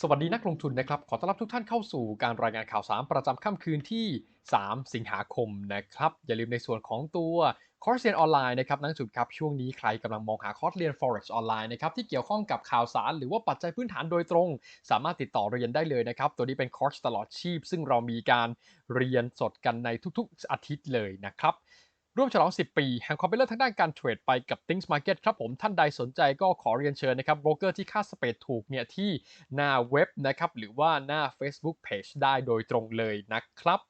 สวัสดีนักลงทุนนะครับ ขอต้อนรับทุกท่านเข้าสู่การรายงานข่าวสารประจำค่ำคืนที่ 3 สิงหาคมนะครับ อย่าลืมในส่วนของตัวคอร์สเรียนออนไลน์นะครับนักลงทุนครับช่วงนี้ใครกำลังมองหาคอร์สเรียน forex ออนไลน์นะครับที่เกี่ยวข้องกับข่าวสาร หรือว่าปัจจัยพื้นฐานโดยตรง สามารถติดต่อเรียนได้เลยนะครับ ตัวนี้เป็นคอร์สตลอดชีพ ซึ่งเรามีการเรียนสดกันในทุกๆอาทิตย์เลยนะครับ ร่วมฉลอง 10 ปีแห่งความเป็นเลิศทางด้านการเทรดไปกับ Things Market ครับผมท่านใดสนใจก็ขอเรียนเชิญนะครับโบรกเกอร์ที่ค่าสเปดถูกเนี่ยที่หน้าเว็บนะครับหรือว่าหน้า Facebook Page ได้โดยตรงเลยนะครับ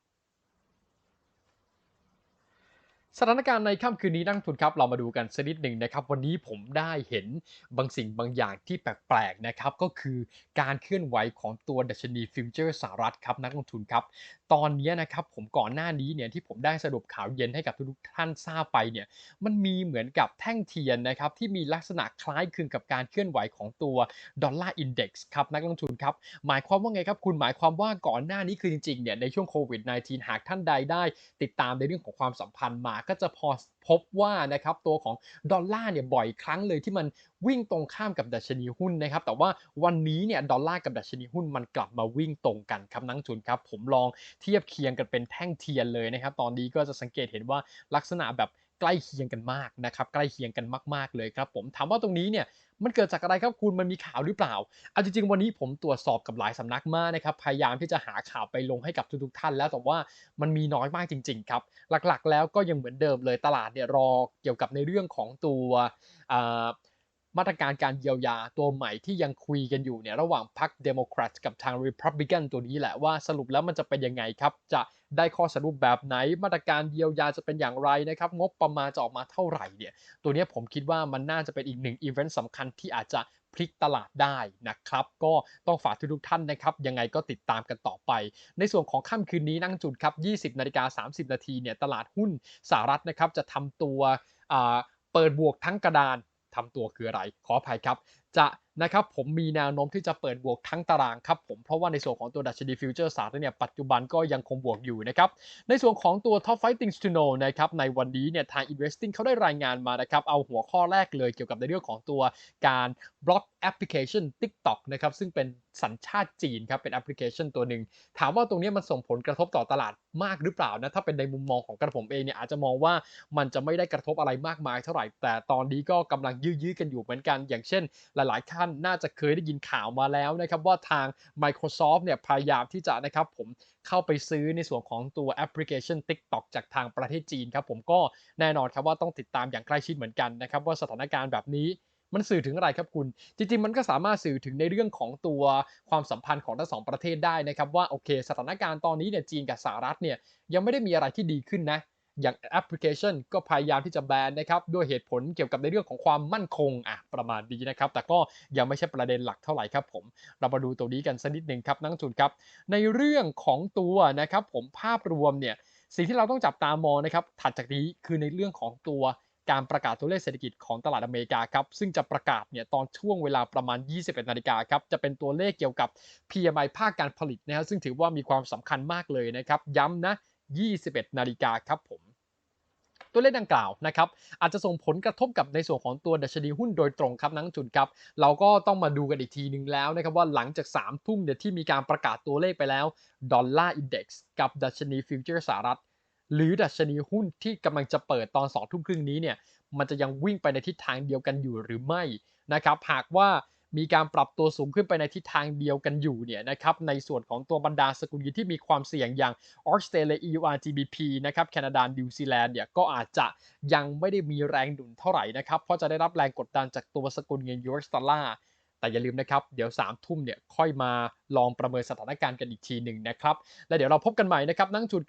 สถานการณ์ในค่ำคืนนี้นักลงทุนครับ เรามาดูกันสักนิดหนึ่งนะครับ วันนี้ผมได้เห็นบางสิ่งบางอย่างที่แปลกๆนะครับ ก็คือการเคลื่อนไหวของตัวดัชนีฟิวเจอร์สหรัฐครับนักลงทุนครับ ตอนนี้นะครับผมก่อนหน้านี้เนี่ยที่ผมได้สรุปข่าวเย็นให้กับทุกท่านทราบไปเนี่ยมันมีเหมือนกับแท่งเทียนนะครับที่มีลักษณะคล้ายคลึงกับการเคลื่อนไหวของตัวดอลลาร์อินเด็กซ์ครับนักลงทุนครับหมายความว่าไงครับคุณหมายความว่าก่อนหน้านี้คือจริงๆเนี่ยในช่วงโควิด -19 หากท่านใดได้ ติดตามในเรื่องของความสัมพันธ์มาก็จะพอพบว่านะครับตัวของดอลลาร์เนี่ยบ่อยครั้งเลยที่มันวิ่งตรงข้ามกับดัชนีหุ้นนะครับแต่ว่าวันนี้เนี่ยดอลลาร์กับดัชนีหุ้นมันกลับมาวิ่งตรงกันครับนักทุนครับผมลองเทียบเคียงกันเป็นแท่งเทียนเลยนะครับตอนนี้ก็จะสังเกตเห็นว่าลักษณะแบบ ใกล้เคียงกันมากนะครับใกล้เคียงกันมาก ๆเลยครับผมถามว่าตรงนี้เนี่ยมันเกิดจากอะไรครับคุณมันมีข่าวหรือเปล่าเอาจริงๆวันนี้ผมตรวจสอบกับหลายสำนักมากนะครับพยายามที่จะหาข่าวไปลงให้กับทุกๆท่าน แล้วแต่ว่ามันมีน้อยมากจริง ๆ ครับ หลักๆ แล้วก็ยังเหมือนเดิมเลยตลาดเนี่ยรอเกี่ยวกับในเรื่องของตัว มาตรการการเยียวยาตัวใหม่ที่ยังคุยกันอยู่เนี่ยระหว่างพรรคเดโมแครตกับทางริพับลิกันตัวนี้แหละว่าสรุปแล้วมันจะเป็นยังไงครับ จะได้ข้อสรุปแบบไหน มาตรการเยียวยาจะเป็นอย่างไรนะครับ งบประมาณจะออกมาเท่าไหร่เนี่ยตัวนี้ผมคิดว่ามันน่าจะเป็นอีกหนึ่งอีเวนต์สำคัญที่อาจจะพลิกตลาดได้นะครับ ก็ต้องฝากทุกท่านนะครับ ยังไงก็ติดตามกันต่อไป ในส่วนของค่ำคืนนี้นั่งจุดครับ 20นาฬิกา30 นาทีเนี่ยตลาดหุ้นสหรัฐนะครับจะทำตัวเปิดบวกทั้งกระดาน ทำตัวคืออะไรขออภัยครับจะนะครับผมมีแนวโน้มที่จะเปิดบวกทั้งตารางครับผมเพราะว่าในส่วนของตัวดัชนีฟิวเจอร์สหรัฐเนี่ยปัจจุบันก็ยังคงบวกอยู่นะครับในส่วนของตัว Top 5 Things to Know นะครับในวันนี้เนี่ยทาง Investing เขาได้รายงานมานะครับเอาหัวข้อแรกเลยเกี่ยวกับในเรื่องของตัวการบล็อกแอปพลิเคชัน TikTok นะครับซึ่งเป็นสัญชาติจีนครับเป็นแอปพลิเคชันตัวหนึ่ง ถามว่าตรงนี้มันส่งผลกระทบต่อตลาดมากหรือเปล่านะถ้าเป็นในมุมมองของกระผมเองเนี่ยอาจจะมองว่ามันจะไม่ได้กระทบอะไรมากมายเท่าไหร่ แต่ตอนนี้ก็กำลังยื้อๆกันอยู่เหมือนกัน อย่างเช่น หลายๆท่านน่าจะเคยได้ยินข่าวมาแล้วนะครับว่าทาง Microsoft เนี่ยพยายามที่จะนะครับผมเข้าไปซื้อในส่วนของตัวแอปพลิเคชัน TikTok จากทางประเทศจีนครับผมก็แน่นอนครับว่าต้องติดตามอย่างใกล้ชิดเหมือนกันนะครับว่าสถานการณ์แบบนี้มันสื่อถึงอะไรครับคุณ จริงๆ มันก็สามารถสื่อถึงในเรื่องของตัวความสัมพันธ์ของทั้งสองประเทศได้นะครับว่าโอเค สถานการณ์ตอนนี้เนี่ยจีนกับสหรัฐเนี่ยยังไม่ได้มีอะไรที่ดีขึ้นนะ อย่างแอปพลิเคชัน ก็พยายามที่จะแบนนะครับด้วยเหตุผลเกี่ยวกับในเรื่องของความมั่นคงอะประมาณนี้นะครับ แต่ก็ยังไม่ใช่ประเด็นหลักเท่าไหร่ครับผม เรามาดูตัวนี้กันสักนิดหนึ่งครับนักทุนครับ ในเรื่องของตัวนะครับผมภาพรวมเนี่ยสิ่งที่เราต้องจับตามองนะครับถัดจากนี้คือในเรื่องของตัวการประกาศตัวเลขเศรษฐกิจของตลาดอเมริกาครับ ซึ่งจะประกาศเนี่ยตอนช่วงเวลาประมาณ 21 นาฬิกาครับ จะเป็นตัวเลขเกี่ยวกับ PMI ภาคการผลิตนะครับซึ่งถือว่ามีความสำคัญมากเลยนะครับ ย้ำนะ 21 นาฬิกาครับผม ตัวเลขดังกล่าวนะครับอาจจะส่งผลกระทบกับในส่วนของตัวดัชนีหุ้นโดยตรงครับนักจุนครับ เราก็ต้องมาดูกันอีกทีหนึ่งแล้วนะครับว่าหลังจาก3ทุ่มเนี่ยที่มีการประกาศตัวเลขไปแล้วดอลลาร์อินเด็กซ์กับดัชนีฟิวเจอร์สหรัฐหรือดัชนีหุ้นที่กำลังจะเปิดตอน2ทุ่มครึ่งนี้เนี่ยมันจะยังวิ่งไปในทิศทางเดียวกันอยู่หรือไม่นะครับหากว่า มีการปรับตัวสูงขึ้นไปในทิศทางเดียวกันอยู่เนี่ยนะครับในส่วนของตัวบรรดาสกุลเงินที่มีความเสี่ยงอย่างออสเตรเลีย EUR GBP นะครับแคนาดานิวซีแลนด์เนี่ยก็อาจจะยังไม่ได้มีแรงดุนเท่าไหร่นะครับเพราะจะได้รับแรงกดดันจากตัวสกุลเงินยูเอสดอลลาร์แต่อย่าลืมนะครับ เดี๋ยว3ามทุ่มเนี่ยค่อยมาลองประเมินสถานการณ์กันอีกทีหนึ่งนะครับ และเดี๋ยวเราพบกันใหม่นะครับนั่งจุด